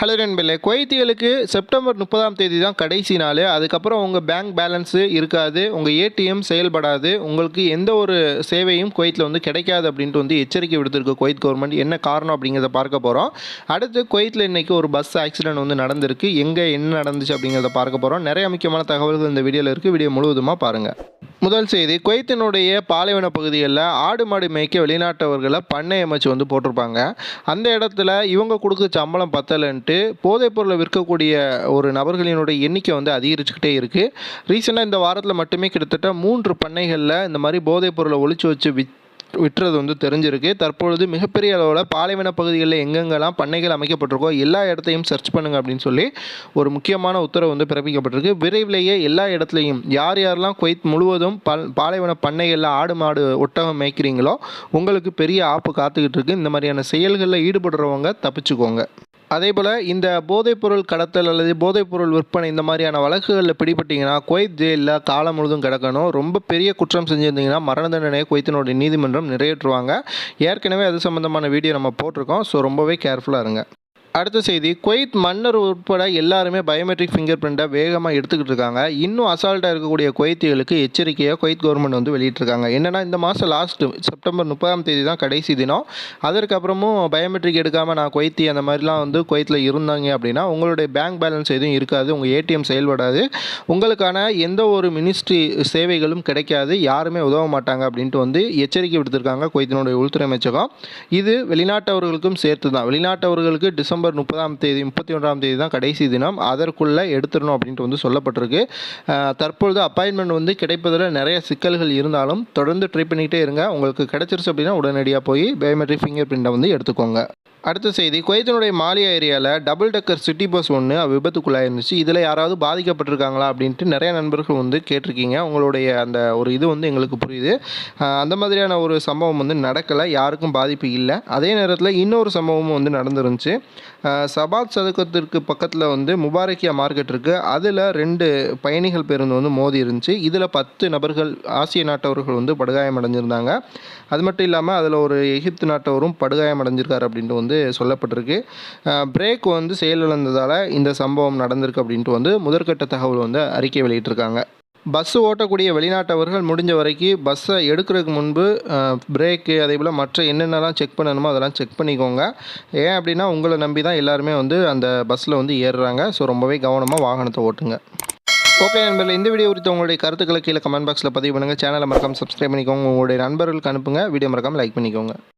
Hello நண்பர்களே. குவைத்திகளுக்கு September முப்பதாம் தேதி தான் கடைசி நாள். அதுக்கப்புறம் உங்கள் பேங்க் பேலன்ஸு இருக்காது உங்கள் ஏடிஎம் செயல்படாது உங்களுக்கு எந்த ஒரு சேவையும் குவைத்தில் வந்து கிடைக்காது அப்படின்ட்டு வந்து எச்சரிக்கை விடுத்திருக்கு குவைத் கவர்மெண்ட் என்ன காரணம் அப்படிங்கிறத பார்க்க போகிறோம் அடுத்து குவைத்தில் இன்றைக்கி ஒரு பஸ் ஆக்சிடென்ட் வந்து நடந்திருக்கு. எங்கே என்ன நடந்துச்சு அப்படிங்கிறத பார்க்க போகிறோம் நிறைய முக்கியமான தகவல்கள் இந்த வீடியோவில் இருக்குது வீடியோ முழுவதுமாக பாருங்கள் முதல் செய்தி குவைத்தினுடைய பாலைவன பகுதிகளில் ஆடு மாடு மேய்க்க வெளிநாட்டவர்களை பண்ணை அமைச்சு வந்து போட்டிருப்பாங்க. அந்த இடத்துல இவங்க கொடுக்குற சம்பளம் பத்தலைன்ட்டு போதைப் பொருளை விற்கக்கூடிய ஒரு நபர்களினுடைய எண்ணிக்கை வந்து அதிகரிச்சுக்கிட்டே இருக்குது ரீசெண்டாக இந்த வாரத்தில் மட்டுமே கிட்டத்தட்ட மூன்று பண்ணைகளில் இந்த மாதிரி போதைப் பொருளை ஒழிச்சு வச்சு வித் விட்டுறது வந்து தெரிஞ்சிருக்கு. தற்பொழுது மிகப்பெரிய அளவில் பாலைவன பகுதிகளில் எங்கெங்கெல்லாம் பண்ணைகள் அமைக்கப்பட்டிருக்கோ எல்லா இடத்தையும் சர்ச் பண்ணுங்க அப்படின்னு சொல்லி ஒரு முக்கியமான உத்தரவு வந்து பிறப்பிக்கப்பட்டிருக்கு. விரைவிலேயே எல்லா இடத்துலையும் யார் யாரெல்லாம் குவைத் முழுவதும் பல் பாலைவன பண்ணைகளில் ஆடு மாடு ஒட்டகம் மேய்க்கிறீங்களோ உங்களுக்கு பெரிய ஆப்பு காத்துக்கிட்டு இருக்கு. இந்த மாதிரியான செயல்களில் ஈடுபடுறவங்க தப்பிச்சுக்கோங்க. அதே போல் இந்த போதைப்பொருள் கடத்தல் அல்லது போதைப்பொருள் விற்பனை இந்த மாதிரியான வழக்குகளில் பிடிபட்டிங்கன்னா குவைத் ஜெயிலில் காலம் முழுதும் கிடக்கணும். ரொம்ப பெரிய குற்றம் செஞ்சுருந்தீங்கன்னா மரண தண்டனையை குவைத்தினுடைய நீதிமன்றம் நிறைவேற்றுவாங்க. ஏற்கனவே அது சம்மந்தமான வீடியோ நம்ம போட்டிருக்கோம். ஸோ ரொம்பவே கேர்ஃபுல்லாக இருங்க. அடுத்த செய்தி குவைத் மன்னர் உட்பட எல்லாருமே பயோமெட்ரிக் ஃபிங்கர் பிரிண்ட்டை வேகமாக எடுத்துக்கிட்டு இருக்காங்க. இன்னும் அசால்ட்டாக இருக்கக்கூடிய குவைத்திகளுக்கு எச்சரிக்கையாக குவைத் கவர்மெண்ட் வந்து வெளியிட்டிருக்காங்க. என்னென்னா இந்த மாதம் லாஸ்ட்டு செப்டம்பர் முப்பதாம் தேதி தான் கடைசி தினம். அதற்கப்புறமும் பயோமெட்ரிக் எடுக்காமல் நான் குவைத்தி அந்த மாதிரிலாம் வந்து குவைத்தில் இருந்தாங்க அப்படின்னா உங்களுடைய பேங்க் பேலன்ஸ் எதுவும் இருக்காது உங்கள் ஏடிஎம் செயல்படாது. உங்களுக்கான எந்த ஒரு மினிஸ்ட்ரி சேவைகளும் கிடைக்காது யாருமே உதவ மாட்டாங்க அப்படின்ட்டு வந்து எச்சரிக்கை விடுத்திருக்காங்க குவைத்தினுடைய உள்துறை அமைச்சகம். இது வெளிநாட்டவர்களுக்கும் சேர்த்து தான் வெளிநாட்டவர்களுக்கு டிசம்பர் முப்பதாம் தேதி முப்பத்தி ஒன்றாம் தேதி தான் கடைசி தினம். அதற்குள்ளே எடுத்துடணும் அப்படின்ட்டு வந்து சொல்லப்பட்டிருக்கு. தற்பொழுது அப்பாயின்மெண்ட் வந்து கிடைப்பதில் நிறைய சிக்கல்கள் இருந்தாலும் தொடர்ந்து ட்ரை பண்ணிக்கிட்டே இருங்க. உங்களுக்கு கிடைச்சிருச்சு அப்படின்னா உடனடியாக போய் பயோமெட்ரிக் ஃபிங்கர் பிரிண்ட்டை வந்து எடுத்துக்கோங்க. அடுத்த செய்தி குவைத்தினுடைய மாலியா ஏரியாவில் டபுள் டக்கர் சிட்டி பஸ் ஒன்று விபத்துக்குள்ளாயிருந்துச்சு இதில் யாராவது பாதிக்கப்பட்டிருக்காங்களா அப்படின்ட்டு நிறைய நண்பர்கள் வந்து கேட்டிருக்கீங்க. உங்களுடைய அந்த ஒரு இது வந்து எங்களுக்கு புரியுது. அந்த மாதிரியான ஒரு சம்பவம் வந்து நடக்கலை. யாருக்கும் பாதிப்பு இல்லை. அதே நேரத்தில் இன்னொரு சம்பவமும் வந்து நடந்துருந்துச்சு. சபாத் சதுக்கத்திற்கு பக்கத்தில் வந்து முபாரக்கியா மார்க்கெட் இருக்குது அதில் ரெண்டு பயணிகள் பேருந்து வந்து மோதி இருந்துச்சு. இதில் பத்து நபர்கள் ஆசிய நாட்டவர்கள் வந்து படுகாயம் அடைஞ்சிருந்தாங்க அது மட்டும் இல்லாமல் அதில் ஒரு எகிப்து நாட்டவரும் படுகாயம் அடைஞ்சிருக்காரு அப்படின்ட்டு வந்து வந்து சொல்லப்பட்டிருக்கு. பிரேக் வந்து செயலிழந்ததால் இந்த சம்பவம் நடந்திருக்கு அப்படின்ட்டு வந்து முதற்கட்ட தகவல் வந்து அறிக்கை வெளியிட்டிருக்காங்க. பஸ் ஓட்டக்கூடிய வெளிநாட்டவர்கள் முடிஞ்ச வரைக்கும் பஸ்ஸை எடுக்கிறதுக்கு முன்பு பிரேக்கு அதே போல் மற்ற என்னென்னலாம் செக் பண்ணணுமோ அதெல்லாம் செக் பண்ணிக்கோங்க. ஏன் அப்படின்னா உங்களை நம்பி தான் எல்லாருமே வந்து அந்த பஸ்ஸில் வந்து ஏறுறாங்க. ஸோ ரொம்பவே கவனமாக வாகனத்தை ஓட்டுங்க. ஓகே நண்பர்கள் இந்த வீடியோ குறித்து உங்களுடைய கருத்துக்களை கீழே கமெண்ட் பாக்ஸில் பதிவு பண்ணுங்கள் சேனலை மறக்காமல் சப்ஸ்கிரைப் பண்ணிக்கோங்க. உங்களுடைய நண்பர்களுக்கு அனுப்புங்க. வீடியோ மறக்காமல் லைக் பண்ணிக்கோங்க.